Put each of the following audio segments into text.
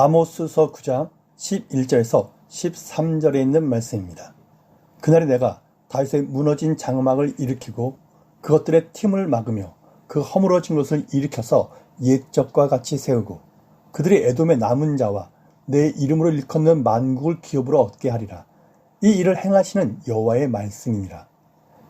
아모스서 9장 11절에서 13절에 있는 말씀입니다. 그날에 내가 다윗의 무너진 장막을 일으키고 그것들의 틈을 막으며 그 허물어진 것을 일으켜서 옛적과 같이 세우고 그들이 에돔의 남은 자와 내 이름으로 일컫는 만국을 기업으로 얻게 하리라. 이 일을 행하시는 여호와의 말씀이니라.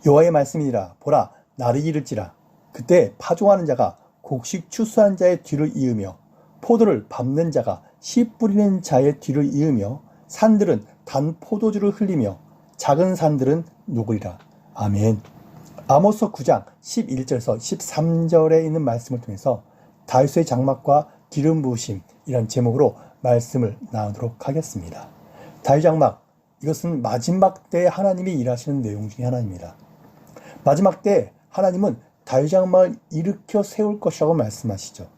여호와의 말씀이니라. 보라 나를 이를지라. 그때 파종하는 자가 곡식 추수한 자의 뒤를 이으며 포도를 밟는 자가 씨 뿌리는 자의 뒤를 이으며 산들은 단 포도주를 흘리며 작은 산들은 녹으리라. 아멘. 아모스 9장 11절에서 13절에 있는 말씀을 통해서 다윗의 장막과 기름 부으심 이란 제목으로 말씀을 나누도록 하겠습니다. 다윗 장막 이것은 마지막 때 하나님이 일하시는 내용 중에 하나입니다. 마지막 때 하나님은 다윗 장막을 일으켜 세울 것이라고 말씀하시죠.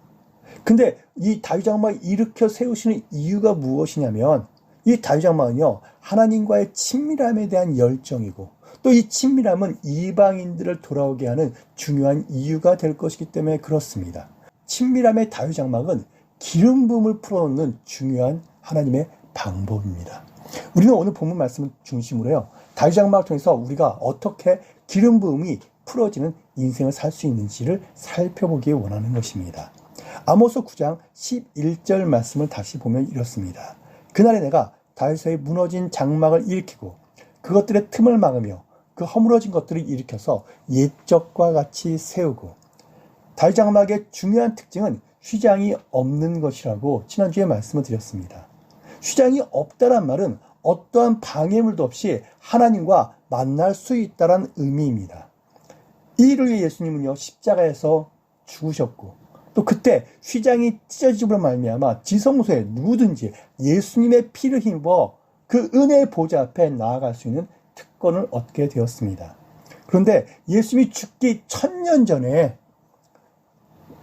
근데 이 다윗 장막을 일으켜 세우시는 이유가 무엇이냐면 이 다윗 장막은요 하나님과의 친밀함에 대한 열정이고 또 이 친밀함은 이방인들을 돌아오게 하는 중요한 이유가 될 것이기 때문에 그렇습니다. 친밀함의 다윗 장막은 기름 부음을 풀어놓는 중요한 하나님의 방법입니다. 우리는 오늘 본문 말씀을 중심으로 요. 다윗 장막을 통해서 우리가 어떻게 기름 부음이 풀어지는 인생을 살 수 있는지를 살펴보기 원하는 것입니다. 아모스 9장 11절 말씀을 다시 보면 이렇습니다. 그날에 내가 다윗의 무너진 장막을 일으키고 그것들의 틈을 막으며 그 허물어진 것들을 일으켜서 옛적과 같이 세우고 다윗 장막의 중요한 특징은 휘장이 없는 것이라고 지난주에 말씀을 드렸습니다. 휘장이 없다란 말은 어떠한 방해물도 없이 하나님과 만날 수 있다란 의미입니다. 이 일을 위해 예수님은요 십자가에서 죽으셨고 또 그때 휘장이 찢어짐으로 말미암아 지성소에 누구든지 예수님의 피를 힘입어 그 은혜의 보좌 앞에 나아갈 수 있는 특권을 얻게 되었습니다. 그런데 예수님이 죽기 천년 전에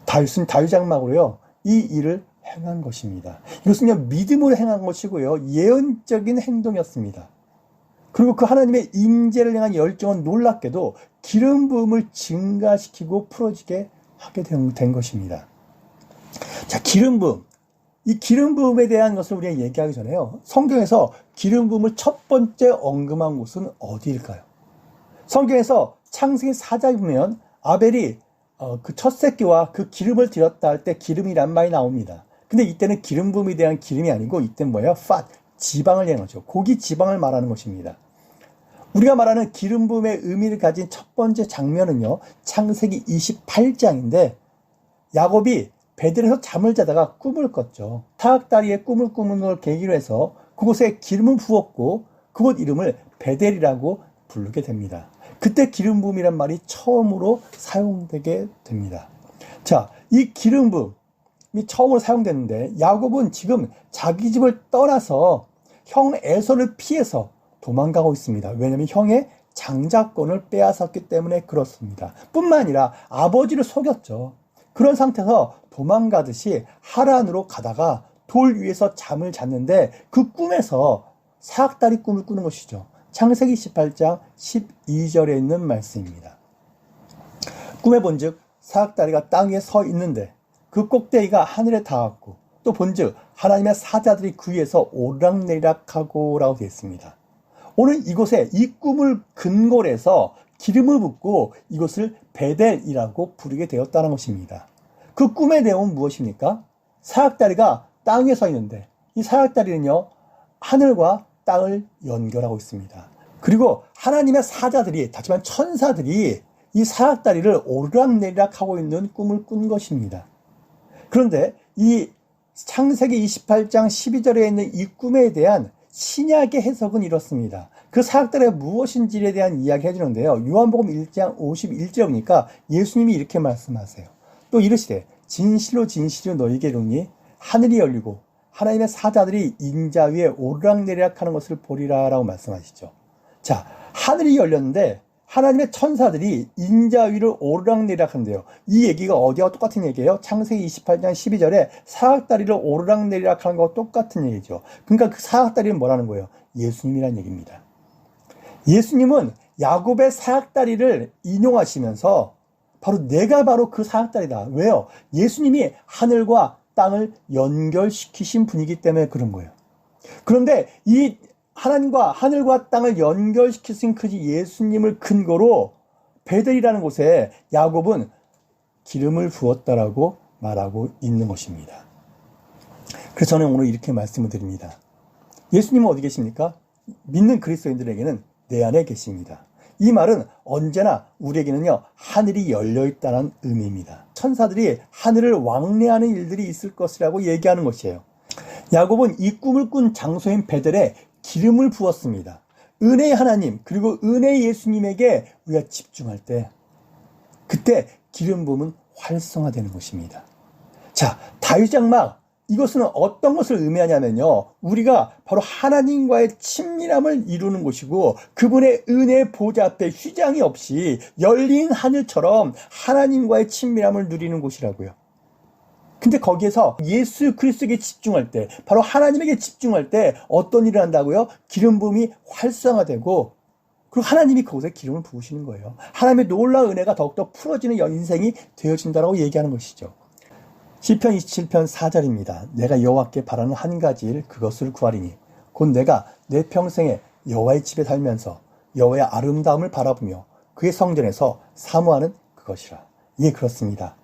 다윗은 다윗 장막으로요 이 일을 행한 것입니다. 이것은요 믿음으로 행한 것이고요 예언적인 행동이었습니다. 그리고 그 하나님의 임재를 향한 열정은 놀랍게도 기름 부음을 증가시키고 풀어지게 하게 된, 된 것입니다. 자, 기름 부음. 이 기름 부음에 대한 것을 우리가 얘기하기 전에요. 성경에서 기름 부음을 첫 번째 언급한 곳은 어디일까요? 성경에서 창세기 4장에 보면 아벨이 어, 그 첫 새끼와 그 기름을 드렸다 할 때 기름이란 말이 나옵니다. 근데 이때는 기름 부음에 대한 기름이 아니고 이때는 뭐예요? fat, 지방을 얘기하죠. 고기 지방을 말하는 것입니다. 우리가 말하는 기름 부음의 의미를 가진 첫 번째 장면은요. 창세기 28장인데 야곱이 베들에서 잠을 자다가 꿈을 꿨죠. 타악다리에 꿈을 꾸는 걸 계기로 해서 그곳에 기름을 부었고 그곳 이름을 베델이라고 부르게 됩니다. 그때 기름 부음이란 말이 처음으로 사용되게 됩니다. 자, 이 기름 부음이 처음으로 사용됐는데 야곱은 지금 자기 집을 떠나서 형 에서를 피해서 도망가고 있습니다. 왜냐하면 형의 장자권을 빼앗았기 때문에 그렇습니다. 뿐만 아니라 아버지를 속였죠. 그런 상태에서 도망가듯이 하란으로 가다가 돌 위에서 잠을 잤는데 그 꿈에서 사악다리 꿈을 꾸는 것이죠. 창세기 18장 12절에 있는 말씀입니다. 꿈에 본즉 사악다리가 땅에 서 있는데 그 꼭대기가 하늘에 닿았고 또 본즉 하나님의 사자들이 그 위에서 오락내락하고라고 되어 있습니다. 오늘 이곳에 이 꿈을 근거로 해서 기름을 붓고 이것을 베델이라고 부르게 되었다는 것입니다. 그 꿈의 내용은 무엇입니까? 사약다리가 땅에 서 있는데 이 사약다리는요 하늘과 땅을 연결하고 있습니다. 그리고 하나님의 사자들이 하지만 천사들이 이 사약다리를 오르락내리락 하고 있는 꿈을 꾼 것입니다. 그런데 이 창세기 28장 12절에 있는 이 꿈에 대한 신약의 해석은 이렇습니다. 그 사역들의 무엇인지에 대한 이야기 해주는데요. 요한복음 1장 51절에 보니까 예수님이 이렇게 말씀하세요. 또 이르시되 진실로 진실로 너희에게 이르니 하늘이 열리고 하나님의 사자들이 인자 위에 오르락내리락 하는 것을 보리라 라고 말씀하시죠. 자, 하늘이 열렸는데 하나님의 천사들이 인자 위를 오르락내리락 한대요. 이 얘기가 어디와 똑같은 얘기예요? 창세기 28장 12절에 사악다리를 오르락내리락 하는 거와 똑같은 얘기죠. 그러니까 그 사악다리는 뭐라는 거예요? 예수님이란 얘기입니다. 예수님은 야곱의 사악다리를 인용하시면서 바로 내가 바로 그 사악다리다. 왜요? 예수님이 하늘과 땅을 연결시키신 분이기 때문에 그런 거예요. 그런데 이 하나님과 하늘과 땅을 연결시키신 그 예수님을 근거로 베델이라는 곳에 야곱은 기름을 부었다라고 말하고 있는 것입니다. 그래서 저는 오늘 이렇게 말씀을 드립니다. 예수님은 어디 계십니까? 믿는 그리스도인들에게는 내 안에 계십니다. 이 말은 언제나 우리에게는요, 하늘이 열려 있다는 의미입니다. 천사들이 하늘을 왕래하는 일들이 있을 것이라고 얘기하는 것이에요. 야곱은 이 꿈을 꾼 장소인 베델에 기름을 부었습니다. 은혜의 하나님, 그리고 은혜의 예수님에게 우리가 집중할 때, 그때 기름 부음은 활성화되는 것입니다. 자, 다윗 장막, 이것은 어떤 것을 의미하냐면요. 우리가 바로 하나님과의 친밀함을 이루는 곳이고 그분의 은혜 보좌 앞에 휘장이 없이 열린 하늘처럼 하나님과의 친밀함을 누리는 곳이라고요. 근데 거기에서 예수 그리스도에게 집중할 때, 바로 하나님에게 집중할 때 어떤 일을 한다고요? 기름 부음이 활성화되고 그리고 하나님이 거기서 기름을 부으시는 거예요. 하나님의 놀라운 은혜가 더욱더 풀어지는 인생이 되어진다라고 얘기하는 것이죠. 시편 27편 4절입니다. 내가 여호와께 바라는 한 가지 일 그것을 구하리니 곧 내가 내 평생에 여호와의 집에 살면서 여호와의 아름다움을 바라보며 그의 성전에서 사모하는 그것이라. 예, 그렇습니다.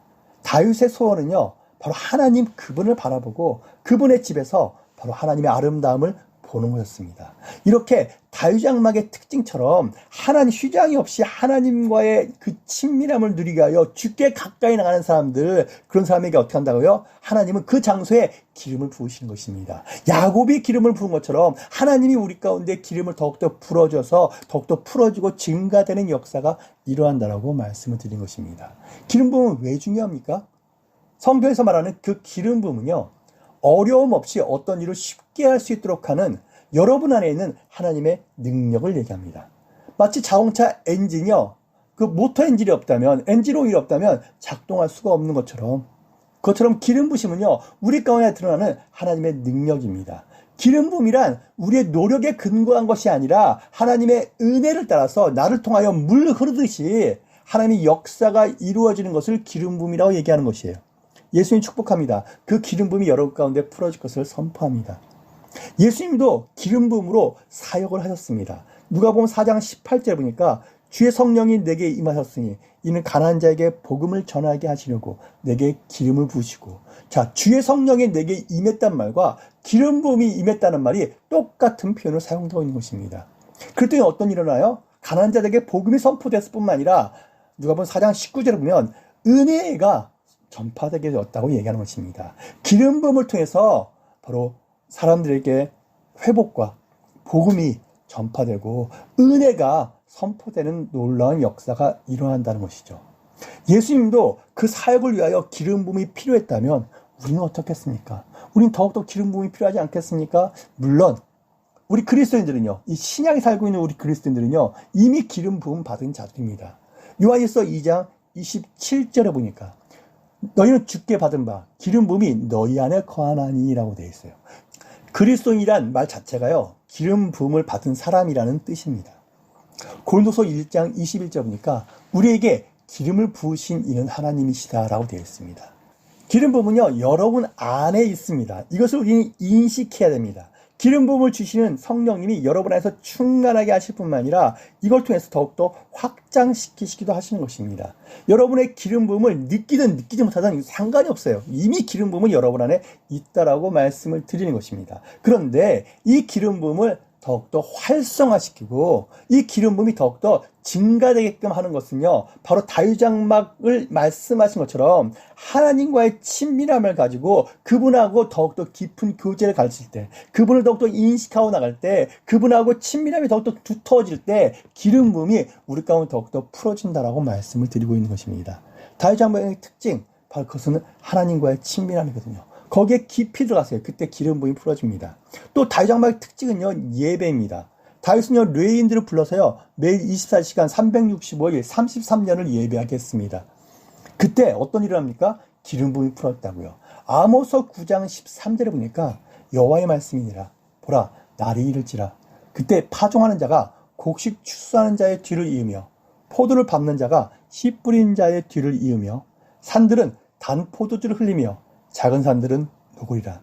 다윗의 소원은요. 바로 하나님 그분을 바라보고 그분의 집에서 바로 하나님의 아름다움을 보는 거였습니다. 이렇게 다윗장막의 특징처럼 하나님 휴장이 없이 하나님과의 그 친밀함을 누리게 하여 주께 가까이 나가는 사람들 그런 사람에게 어떻게 한다고요? 하나님은 그 장소에 기름을 부으시는 것입니다. 야곱이 기름을 부은 것처럼 하나님이 우리 가운데 기름을 더욱더 불어줘서 더욱더 풀어지고 증가되는 역사가 일어난다라고 말씀을 드린 것입니다. 기름 부음은 왜 중요합니까? 성경에서 말하는 그 기름 부음은요. 어려움 없이 어떤 일을 쉽게 할 수 있도록 하는 여러분 안에 있는 하나님의 능력을 얘기합니다. 마치 자동차 엔진이요. 그 모터 엔진이 없다면, 엔진 오일이 없다면 작동할 수가 없는 것처럼 그것처럼 기름 부심은요. 우리 가운데 드러나는 하나님의 능력입니다. 기름 부음이란 우리의 노력에 근거한 것이 아니라 하나님의 은혜를 따라서 나를 통하여 물 흐르듯이 하나님의 역사가 이루어지는 것을 기름 부음이라고 얘기하는 것이에요. 예수님 축복합니다. 그 기름 부음이 여러분 가운데 풀어질 것을 선포합니다. 예수님도 기름 부음으로 사역을 하셨습니다. 누가 보면 4장 18절 보니까 주의 성령이 내게 임하셨으니 이는 가난한 자에게 복음을 전하게 하시려고 내게 기름을 부으시고 자 주의 성령이 내게 임했단 말과 기름 부음이 임했다는 말이 똑같은 표현을 사용되고 있는 것입니다. 그랬더니 어떤 일이 일어나요? 가난한 자에게 복음이 선포됐을 뿐만 아니라 누가 보면 4장 19절에 보면 은혜가 전파되게 되었다고 얘기하는 것입니다. 기름 부음을 통해서 바로 사람들에게 회복과 복음이 전파되고 은혜가 선포되는 놀라운 역사가 일어난다는 것이죠. 예수님도 그 사역을 위하여 기름 부음이 필요했다면 우리는 어떻겠습니까? 우리는 더욱더 기름 부음이 필요하지 않겠습니까? 물론 우리 그리스도인들은요. 이 신약에 살고 있는 우리 그리스도인들은요. 이미 기름 부음 받은 자들입니다. 요한일서 2장 27절에 보니까 너희는 죽게 받은 바 기름 부음이 너희 안에 거하나니라고 되어 있어요. 그리스도인이란 말 자체가요. 기름 부음을 받은 사람이라는 뜻입니다. 골도서 1장 21절 보니까 우리에게 기름을 부으신 이는 하나님이시다라고 되어 있습니다. 기름 부음은요. 여러분 안에 있습니다. 이것을 우리는 인식해야 됩니다. 기름 부음을 주시는 성령님이 여러분 안에서 충만하게 하실 뿐만 아니라 이걸 통해서 더욱더 확장시키시기도 하시는 것입니다. 여러분의 기름 부음을 느끼든 느끼지 못하든 상관이 없어요. 이미 기름 부음은 여러분 안에 있다라고 말씀을 드리는 것입니다. 그런데 이 기름 부음을 더욱더 활성화시키고 이 기름 부음이 더욱더 증가되게끔 하는 것은요. 바로 다유장막을 말씀하신 것처럼 하나님과의 친밀함을 가지고 그분하고 더욱더 깊은 교제를 가질 때 그분을 더욱더 인식하고 나갈 때 그분하고 친밀함이 더욱더 두터워질 때 기름 부음이 우리 가운데 더욱더 풀어진다라고 말씀을 드리고 있는 것입니다. 다유장막의 특징 바로 그것은 하나님과의 친밀함이거든요. 거기에 깊이 들어가세요. 그때 기름 부음이 풀어집니다. 또 다윗 장막의 특징은요 예배입니다. 다윗은요 레인들을 불러서요 매일 24시간 365일 33년을 예배하겠습니다. 그때 어떤 일을 합니까? 기름 부음이 풀었다고요. 아모서 9장 13절에 보니까 여호와의 말씀이니라 보라 날이 이를지라 그때 파종하는 자가 곡식 추수하는 자의 뒤를 이으며 포도를 밟는 자가 씨 뿌린 자의 뒤를 이으며 산들은 단 포도주를 흘리며 작은 산들은 녹으리라.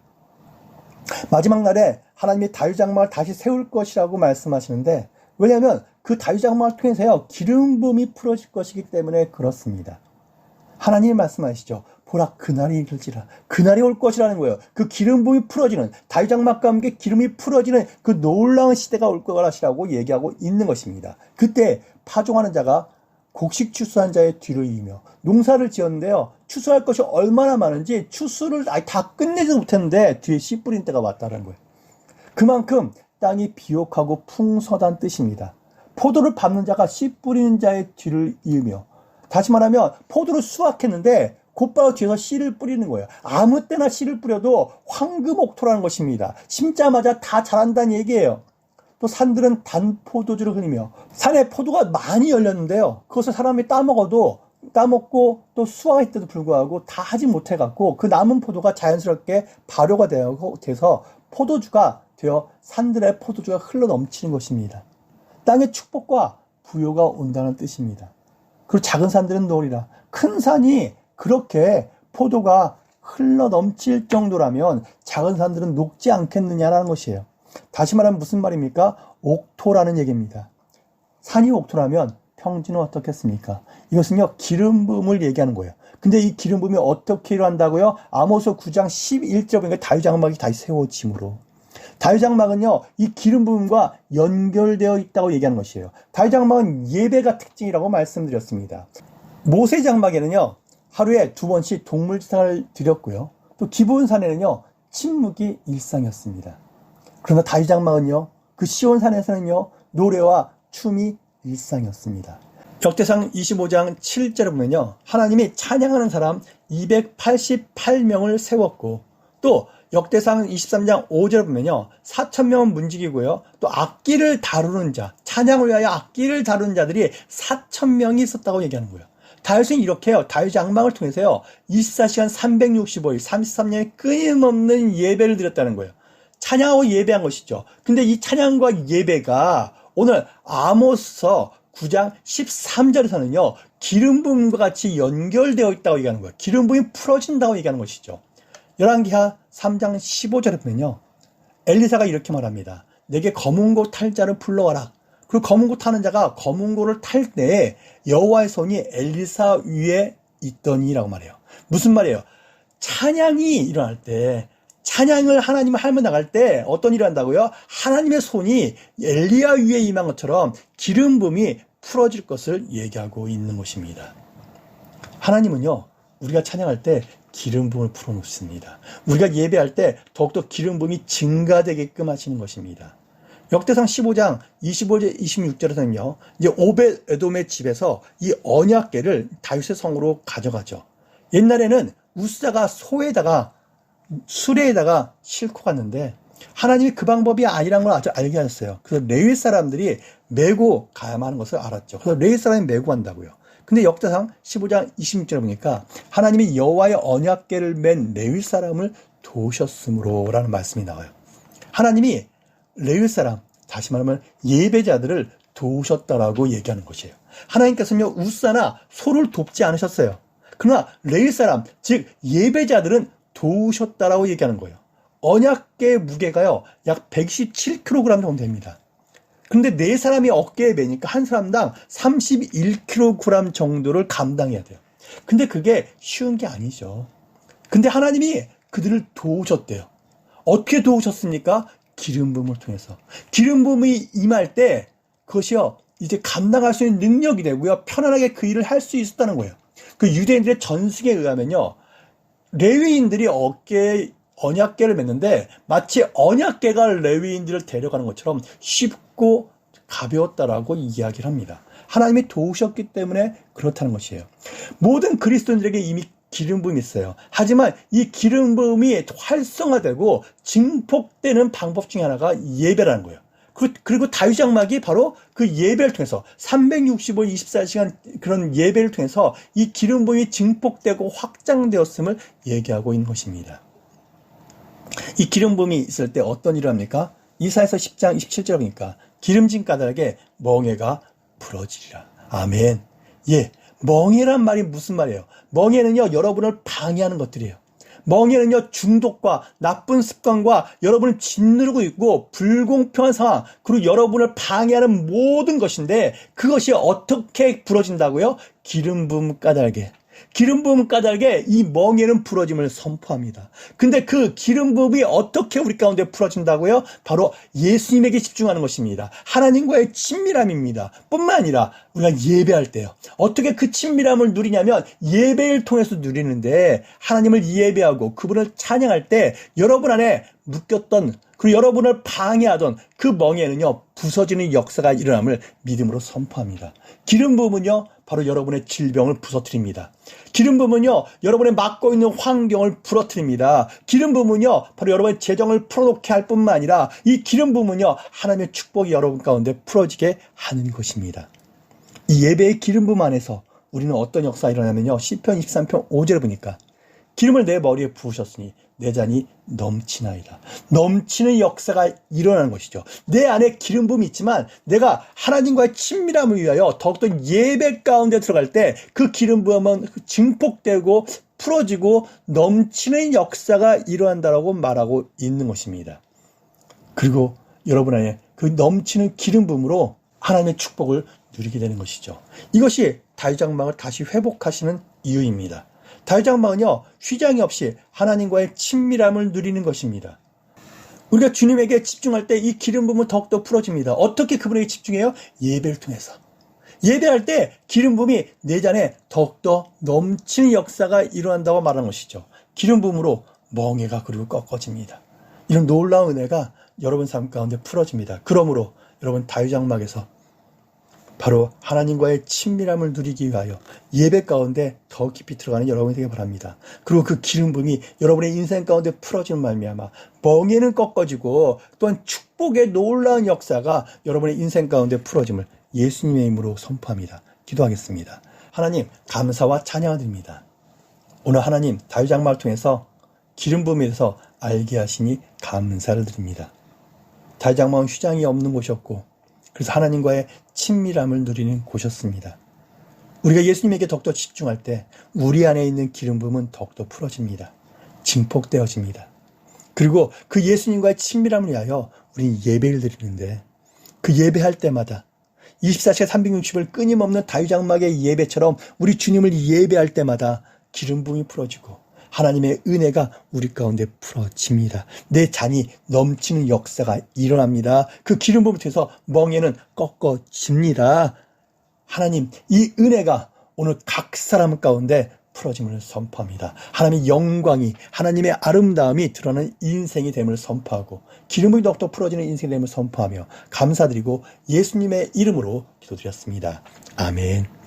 마지막 날에 하나님이 다윗장막을 다시 세울 것이라고 말씀하시는데 왜냐하면 그 다윗장막을 통해서요 기름 부음이 풀어질 것이기 때문에 그렇습니다. 하나님이 말씀하시죠. 보라 그날이 이를지라 그날이 올 것이라는 거예요. 그 기름 부음이 풀어지는 다윗장막과 함께 기름이 풀어지는 그 놀라운 시대가 올 것이라고 얘기하고 있는 것입니다. 그때 파종하는 자가 곡식 추수한 자의 뒤를 이으며 농사를 지었는데요. 추수할 것이 얼마나 많은지 추수를 아예 다 끝내지도 못했는데 뒤에 씨 뿌린 때가 왔다는 거예요. 그만큼 땅이 비옥하고 풍성하다는 뜻입니다. 포도를 밟는 자가 씨 뿌리는 자의 뒤를 이으며 다시 말하면 포도를 수확했는데 곧바로 뒤에서 씨를 뿌리는 거예요. 아무 때나 씨를 뿌려도 황금옥토라는 것입니다. 심자마자 다 자란다는 얘기예요. 또 산들은 단 포도주를 흘리며 산에 포도가 많이 열렸는데요. 그것을 사람이 따먹어도 따먹고 또 수확했때도 불구하고 다 하지 못해갖고 그 남은 포도가 자연스럽게 발효가 돼서 포도주가 되어 산들의 포도주가 흘러 넘치는 것입니다. 땅의 축복과 부요가 온다는 뜻입니다. 그리고 작은 산들은 노리라. 큰 산이 그렇게 포도가 흘러 넘칠 정도라면 작은 산들은 녹지 않겠느냐라는 것이에요. 다시 말하면 무슨 말입니까? 옥토라는 얘기입니다. 산이 옥토라면 평지는 어떻겠습니까? 이것은요, 기름 부음을 얘기하는 거예요. 근데 이 기름 부음이 어떻게 일어난다고요? 아모스 9장 11절 보니까 다윗장막이 다시 세워짐으로. 다윗장막은요, 이 기름 부음과 연결되어 있다고 얘기하는 것이에요. 다윗장막은 예배가 특징이라고 말씀드렸습니다. 모세 장막에는요, 하루에 두 번씩 동물지상을 드렸고요. 또 기본산에는요, 침묵이 일상이었습니다. 그러나 다윗장막은요, 그 시온산에서는요, 노래와 춤이 일상이었습니다. 적대상 25장 7절에 보면요, 하나님이 찬양하는 사람 288명을 세웠고, 또 역대상 23장 5절에 보면요, 4천명은 문지기고요, 또 악기를 다루는 자, 찬양을 위하여 악기를 다루는 자들이 4천명이 있었다고 얘기하는 거예요. 다윗은 이렇게요. 다윗 장막을 통해서요. 24시간 365일 33년의 끊임없는 예배를 드렸다는 거예요. 찬양하고 예배한 것이죠. 근데 이 찬양과 예배가 오늘 아모스서 9장 13절에서는요. 기름 부음과 같이 연결되어 있다고 얘기하는 거예요. 기름 부음이 풀어진다고 얘기하는 것이죠. 열왕기하 3장 15절에 보면요. 엘리사가 이렇게 말합니다. 내게 검은고 탈자를 불러와라. 그 검은고 타는 자가 검은고를 탈때 여호와의 손이 엘리사 위에 있더니라고 말해요. 무슨 말이에요? 찬양이 일어날 때 찬양을 하나님을 할면 나갈 때 어떤 일을 한다고요? 하나님의 손이 엘리야 위에 임한 것처럼 기름 붐이 풀어질 것을 얘기하고 있는 것입니다. 하나님은요, 우리가 찬양할 때 기름 붐을 풀어 놓습니다. 우리가 예배할 때 더욱더 기름 붐이 증가되게끔 하시는 것입니다. 역대상 15장 25절 26절에서는요. 이제 오벳 에돔의 집에서 이 언약궤를 다윗의 성으로 가져가죠. 옛날에는 우스자가 소에다가 수레에다가 싣고 갔는데 하나님이 그 방법이 아니라는 걸 아주 알게 하셨어요. 그래서 레위 사람들이 메고 가야만 하는 것을 알았죠. 그래서 레위 사람이 메고 간다고요. 근데 역대상 15장 26절에 보니까 하나님이 여호와의 언약궤를 맨 레위 사람을 도우셨으므로라는 말씀이 나와요. 하나님이 레위 사람 다시 말하면 예배자들을 도우셨다라고 얘기하는 것이에요. 하나님께서는요 우사나 소를 돕지 않으셨어요. 그러나 레위 사람 즉 예배자들은 도우셨다라고 얘기하는 거예요. 언약계 무게가요, 약 117kg 정도 됩니다. 근데 네 사람이 어깨에 매니까 한 사람당 31kg 정도를 감당해야 돼요. 근데 그게 쉬운 게 아니죠. 근데 하나님이 그들을 도우셨대요. 어떻게 도우셨습니까? 기름 부음을 통해서. 기름 부음이 임할 때 그것이요, 이제 감당할 수 있는 능력이 되고요, 편안하게 그 일을 할 수 있었다는 거예요. 그 유대인들의 전승에 의하면요, 레위인들이 어깨에 언약계를 맺는데 마치 언약계가 레위인들을 데려가는 것처럼 쉽고 가벼웠다라고 이야기를 합니다. 하나님이 도우셨기 때문에 그렇다는 것이에요. 모든 그리스도인들에게 이미 기름 부음이 있어요. 하지만 이 기름 부음이 활성화되고 증폭되는 방법 중에 하나가 예배라는 거예요. 그, 그리고 다윗 장막이 바로 그 예배를 통해서 365, 24시간 그런 예배를 통해서 이 기름 부음이 증폭되고 확장되었음을 얘기하고 있는 것입니다. 이 기름 부음이 있을 때 어떤 일을 합니까? 이사에서 10장 27절 보니까 기름진 까닭에 멍해가 부러지리라. 아멘. 예. 멍해란 말이 무슨 말이에요? 멍해는요, 여러분을 방해하는 것들이에요. 멍에는요, 중독과 나쁜 습관과 여러분을 짓누르고 있고, 불공평한 상황, 그리고 여러분을 방해하는 모든 것인데, 그것이 어떻게 부러진다고요? 기름 부음 까닭에. 기름 부음 까닭에 이 멍에는 부러짐을 선포합니다. 근데 그 기름 부음이 어떻게 우리 가운데 풀어진다고요? 바로 예수님에게 집중하는 것입니다. 하나님과의 친밀함입니다. 뿐만 아니라 우리가 예배할 때요. 어떻게 그 친밀함을 누리냐면 예배를 통해서 누리는데 하나님을 예배하고 그분을 찬양할 때 여러분 안에 묶였던 그리고 여러분을 방해하던 그 멍에는요 부서지는 역사가 일어남을 믿음으로 선포합니다. 기름 부음은요 바로 여러분의 질병을 부서뜨립니다. 기름 부음은요 여러분의 막고 있는 환경을 부러뜨립니다. 기름 부음은요 바로 여러분의 재정을 풀어놓게 할 뿐만 아니라 이 기름 부음은요 하나님의 축복이 여러분 가운데 풀어지게 하는 것입니다. 이 예배의 기름 부음 안에서 우리는 어떤 역사가 일어나면요 시편 23편 5절을 보니까 기름을 내 머리에 부으셨으니 내 잔이 넘치나이다. 넘치는 역사가 일어나는 것이죠. 내 안에 기름 부음이 있지만 내가 하나님과의 친밀함을 위하여 더욱더 예배 가운데 들어갈 때 그 기름 부음은 증폭되고 풀어지고 넘치는 역사가 일어난다라고 말하고 있는 것입니다. 그리고 여러분 안에 그 넘치는 기름 부음으로 하나님의 축복을 누리게 되는 것이죠. 이것이 다윗 장막을 다시 회복하시는 이유입니다. 다윗장막은요 휘장이 없이 하나님과의 친밀함을 누리는 것입니다. 우리가 주님에게 집중할 때 이 기름 부음은 더욱더 풀어집니다. 어떻게 그분에게 집중해요? 예배를 통해서. 예배할 때 기름 부음이 내 잔에 더욱더 넘치는 역사가 일어난다고 말하는 것이죠. 기름 부음으로 멍해가 그리고 꺾어집니다. 이런 놀라운 은혜가 여러분 삶 가운데 풀어집니다. 그러므로 여러분 다윗장막에서 바로 하나님과의 친밀함을 누리기 위하여 예배 가운데 더 깊이 들어가는 여러분이 되길 바랍니다. 그리고 그 기름 부음이 여러분의 인생 가운데 풀어지는 말미암아 멍에는 꺾어지고 또한 축복의 놀라운 역사가 여러분의 인생 가운데 풀어짐을 예수님의 이름으로 선포합니다. 기도하겠습니다. 하나님 감사와 찬양을 드립니다. 오늘 하나님 다윗장막을 통해서 기름 부음에 대해서 알게 하시니 감사를 드립니다. 다윗장막은 휴장이 없는 곳이었고 그래서 하나님과의 친밀함을 누리는 곳이었습니다. 우리가 예수님에게 더욱더 집중할 때 우리 안에 있는 기름 부음은 더욱더 풀어집니다. 증폭되어집니다. 그리고 그 예수님과의 친밀함을 위하여 우리 예배를 드리는데 그 예배할 때마다 24시간 360을 끊임없는 다유장막의 예배처럼 우리 주님을 예배할 때마다 기름 부음이 풀어지고 하나님의 은혜가 우리 가운데 풀어집니다. 내 잔이 넘치는 역사가 일어납니다. 그 기름 부음을 통해서 멍에는 꺾어집니다. 하나님, 이 은혜가 오늘 각 사람 가운데 풀어짐을 선포합니다. 하나님의 영광이, 하나님의 아름다움이 드러나는 인생이 됨을 선포하고, 기름이 더욱더 풀어지는 인생이 됨을 선포하며, 감사드리고 예수님의 이름으로 기도드렸습니다. 아멘.